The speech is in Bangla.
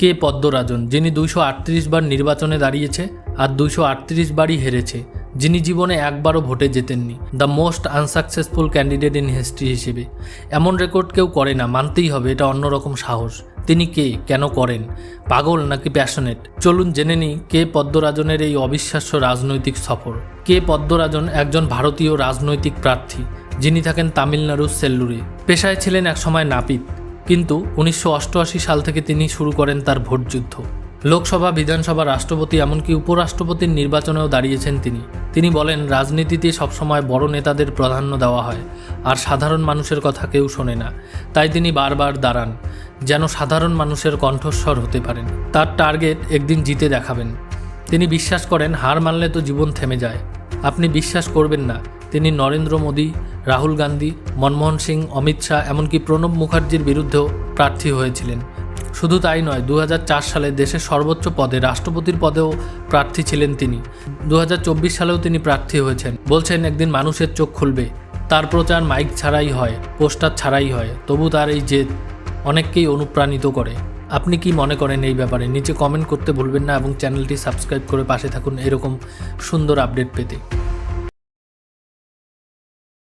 কে পদ্মরাজন, যিনি দুইশো আটত্রিশ বার নির্বাচনে দাঁড়িয়েছে আর দুইশো আটত্রিশ বারই হেরেছে, যিনি জীবনে একবারও ভোটে জেতেননি, the most unsuccessful candidate in history হিসেবে। এমন রেকর্ড কেউ করে না, মানতেই হবে এটা অন্যরকম সাহস। তিনি কে, কেন করেন, পাগল নাকি প্যাশনেট? চলুন জেনে নিই কে পদ্মরাজনের এই অবিশ্বাস্য রাজনৈতিক সফর। কে পদ্মরাজন একজন ভারতীয় রাজনৈতিক প্রার্থী, যিনি থাকেন তামিলনাড়ুর সেল্লুরে। পেশায় ছিলেন একসময় নাপিত। কিন্তু উনিশশো অষ্টআশি সাল থেকে তিনি শুরু করেন তার ভোটযুদ্ধ লোকসভা, বিধানসভা রাষ্ট্রপতি এমনকি উপরাষ্ট্রপতির নির্বাচনেও দাঁড়িয়েছেন তিনি। তিনি বলেন, রাজনীতিতে সবসময় বড় নেতাদের প্রাধান্য দেওয়া হয়, আর সাধারণ মানুষের কথা কেউ শোনে না। তাই তিনি বারবার দাঁড়ান, যেন সাধারণ মানুষের কণ্ঠস্বর হতে পারেন। তার টার্গেট, একদিন জিতে দেখাবেন। তিনি বিশ্বাস করেন, হার মানলে তো জীবন থেমে যায়। আপনি বিশ্বাস করবেন না তিনি নরেন্দ্র মোদী, রাহুল গান্ধী, মনমোহন সিং, অমিত শাহ এমনকি প্রণব মুখার্জির বিরুদ্ধেও প্রার্থী হয়েছিলেন। শুধু তাই নয় দু সালে দেশের সর্বোচ্চ পদে, রাষ্ট্রপতির পদেও প্রার্থী ছিলেন তিনি। দু হাজার চব্বিশ সালেও তিনি প্রার্থী হয়েছেন। বলছেন, একদিন মানুষের চোখ খুলবে। তার প্রচার মাইক ছাড়াই হয়, পোস্টার ছাড়াই হয়, তবু তার এই জেদ অনেককেই অনুপ্রাণিত করে। আপনি কি মনে করেন এই ব্যাপারে? নিচে কমেন্ট করতে ভুলবেন না এবং চ্যানেলটি সাবস্ক্রাইব করে পাশে থাকুন এরকম সুন্দর আপডেট পেতে।